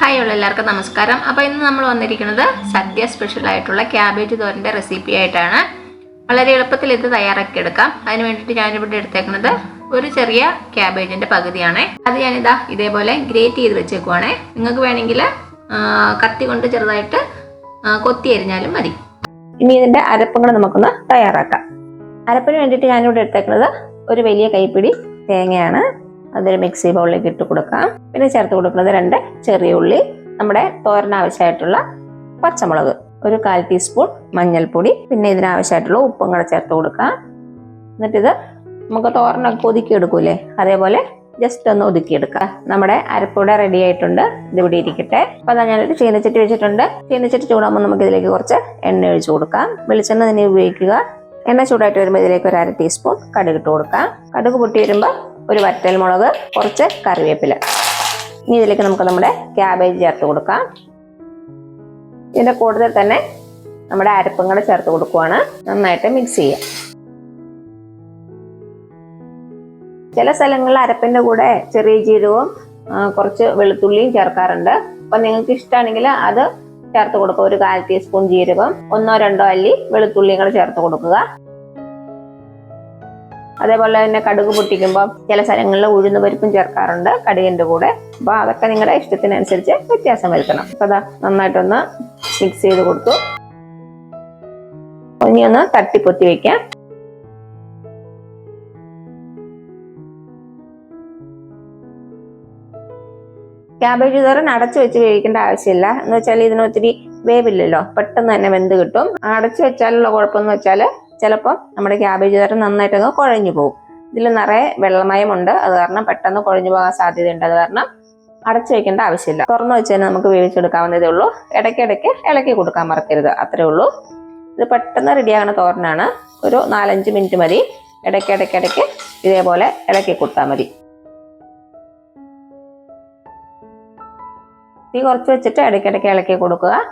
Hi ഉള്ള എല്ലാവർക്കും നമസ്കാരം. അപ്പോൾ ഇന്ന് നമ്മൾ വന്നിരിക്കുന്നത് സദ്യ സ്പെഷ്യൽ ആയിട്ടുള്ള ക്യാബേജ് തോരന്റെ റെസിപ്പി ആയിട്ടാണ്. വളരെ എളുപ്പത്തിൽ ഇത് തയ്യാറാക്കി എടുക്കാം. അതിന് വേണ്ടിയിട്ട് ഞാനിവിടെ എടുത്തേക്കുന്നത് ഒരു ചെറിയ ക്യാബേജിന്റെ പകുതിയാണ്. അത് ഞാനിതാ ഇതേപോലെ ഗ്രേറ്റ് ചെയ്ത് വെച്ചേക്കുവാണേ. നിങ്ങൾക്ക് വേണമെങ്കിൽ കത്തി കൊണ്ട് ചെറുതായിട്ട് കൊത്തി അരിഞ്ഞാലും മതി. ഇനി ഇതിന്റെ അരപ്പുകൾ നമുക്കൊന്ന് തയ്യാറാക്കാം. അരപ്പിന് വേണ്ടിയിട്ട് ഞാനിവിടെ എടുത്തേക്കുന്നത് ഒരു വലിയ കൈപ്പിടി തേങ്ങയാണ്. അതൊരു മിക്സി ബൗളിലേക്ക് ഇട്ട് കൊടുക്കാം പിന്നെ ചേർത്ത് കൊടുക്കുന്നത് രണ്ട് ചെറിയ ഉള്ളി നമ്മുടെ തോരനാവശ്യമായിട്ടുള്ള പച്ചമുളക് ഒരു കാൽ ടീസ്പൂൺ മഞ്ഞൾപ്പൊടി പിന്നെ ഇതിനാവശ്യമായിട്ടുള്ള ഉപ്പും കൂടെ ചേർത്ത് കൊടുക്കാം എന്നിട്ടിത് നമുക്ക് തോരനൊക്കെ ഒതുക്കി എടുക്കൂലേ? അതേപോലെ ജസ്റ്റ് ഒന്ന് ഒതുക്കിയെടുക്കുക നമ്മുടെ അരപ്പൂടെ റെഡി ആയിട്ടുണ്ട്. ഇതിവിടെ ഇരിക്കട്ടെ. അപ്പൊ അതാ ഞാനൊരു ചീനച്ചട്ടി വെച്ചിട്ടുണ്ട്. ചീനച്ചട്ടി ചൂടാകുമ്പോൾ നമുക്ക് ഇതിലേക്ക് കുറച്ച് എണ്ണ ഒഴിച്ച് കൊടുക്കാം. വെളിച്ചെണ്ണ തന്നെ ഉപയോഗിക്കുക. എണ്ണ ചൂടായിട്ട് വരുമ്പോൾ ഇതിലേക്ക് ഒരു അര ടീസ്പൂൺ കടുക് ഇട്ട് കൊടുക്കാം കടുക് പൊട്ടി വരുമ്പോൾ ഒരു വറ്റൽ മുളക് കുറച്ച് കറിവേപ്പില. ഇനി ഇതിലേക്ക് നമുക്ക് നമ്മുടെ ക്യാബേജ് ചേർത്ത് കൊടുക്കാം. ഇതിന്റെ കൂടുതൽ തന്നെ നമ്മുടെ അരപ്പും കൂടെ ചേർത്ത് കൊടുക്കുവാണ്. നന്നായിട്ട് മിക്സ് ചെയ്യാം. ചില സ്ഥലങ്ങളിൽ അരപ്പിന്റെ കൂടെ ചെറിയ ജീരകവും കുറച്ച് വെളുത്തുള്ളിയും ചേർക്കാറുണ്ട്. അപ്പം നിങ്ങൾക്ക് ഇഷ്ടമാണെങ്കിൽ അത് ചേർത്ത് കൊടുക്കുക. ഒരു കാൽ ടീസ്പൂൺ ജീരകം ഒന്നോ രണ്ടോ അല്ലി വെളുത്തുള്ളിയും കൂടെ ചേർത്ത് കൊടുക്കുക. അതേപോലെ തന്നെ കടുക് പൊട്ടിക്കുമ്പോൾ ചില സ്ഥലങ്ങളിൽ ഉഴുന്ന് പരിപ്പും ചേർക്കാറുണ്ട് കടുകിന്റെ കൂടെ. അപ്പോൾ അതൊക്കെ നിങ്ങളുടെ ഇഷ്ടത്തിനനുസരിച്ച് വ്യത്യാസം വരുത്തണം. അപ്പോൾ അതാ നന്നായിട്ടൊന്ന് മിക്സ് ചെയ്ത് കൊടുത്തു. ഇനി ഒന്ന് തട്ടിപ്പൊത്തി വയ്ക്കാം ക്യാബേജ് തോരൻ അടച്ചു വെച്ച് വേവിക്കേണ്ട ആവശ്യമില്ല. എന്ന് വെച്ചാൽ ഇതിന് ഒത്തിരി വേവില്ലല്ലോ. പെട്ടെന്ന് തന്നെ വെന്ത് കിട്ടും. അടച്ചു വെച്ചാലുള്ള കുഴപ്പമെന്ന് വെച്ചാൽ ചിലപ്പോൾ നമ്മുടെ ക്യാബേജ് തരം നന്നായിട്ടങ്ങ് കുഴഞ്ഞു പോകും ഇതിൽ നിറയെ വെള്ളമയമുണ്ട്. അത് കാരണം പെട്ടെന്ന് കുഴഞ്ഞു പോകാൻ സാധ്യതയുണ്ട്. അത് കാരണം അടച്ചു വെക്കേണ്ട ആവശ്യമില്ല. തുറന്നു വെച്ച് തന്നെ നമുക്ക് വേവിച്ചെടുക്കാവുന്നതേ ഉള്ളൂ. ഇടയ്ക്കിടയ്ക്ക് ഇളക്കി കൊടുക്കാൻ മറക്കരുത്. അത്രേ ഉള്ളൂ. ഇത് പെട്ടെന്ന് റെഡിയാകുന്ന തോരനാണ്. ഒരു നാലഞ്ച് മിനിറ്റ് മതി. ഇടയ്ക്കിടയ്ക്കിടയ്ക്ക് ഇതേപോലെ ഇളക്കി കൊടുത്താൽ മതി. തീ കുറച്ച് വെച്ചിട്ട് ഇടയ്ക്കിടയ്ക്ക് ഇളക്കി കൊടുക്കുക.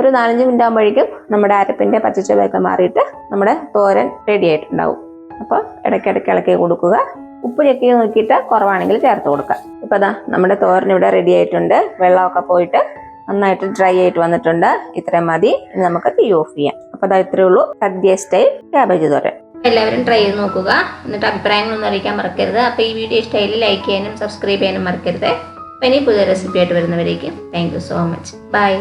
ഒരു നാലഞ്ച് മിനിറ്റ് ആകുമ്പോഴേക്കും നമ്മുടെ അരപ്പിന്റെ പച്ചച്ചുവയൊക്കെ മാറിയിട്ട് നമ്മുടെ തോരൻ റെഡി ആയിട്ടുണ്ടാവും. അപ്പോൾ ഇടയ്ക്കിടയ്ക്ക് ഇളക്കി കൊടുക്കുക. ഉപ്പ് ചെക്കി നോക്കിയിട്ട് കുറവാണെങ്കിൽ ചേർത്ത് കൊടുക്കുക. ഇപ്പൊ അതാ നമ്മുടെ തോരൻ ഇവിടെ റെഡി ആയിട്ടുണ്ട്. വെള്ളമൊക്കെ പോയിട്ട് നന്നായിട്ട് ഡ്രൈ ആയിട്ട് വന്നിട്ടുണ്ട്. ഇത്രയും മതി. നമുക്ക് തീ ഓഫ് ചെയ്യാം. അപ്പോൾ അതാ ഇത്രയേ ഉള്ളൂ. Sadya style cabbage thoran. എല്ലാവരും ട്രൈ ചെയ്ത് നോക്കുക. എന്നിട്ട് അഭിപ്രായങ്ങളൊന്നും അറിയിക്കാൻ മറക്കരുത്. അപ്പോൾ ഈ വീഡിയോ ഇഷ്ടമായി ലൈക്ക് ചെയ്യാനും സബ്സ്ക്രൈബ് ചെയ്യാനും മറക്കരുത്. അപ്പോൾ ഇനി പുതിയ റെസിപ്പി ആയിട്ട് വരുന്നവരേക്കും thank you so much bye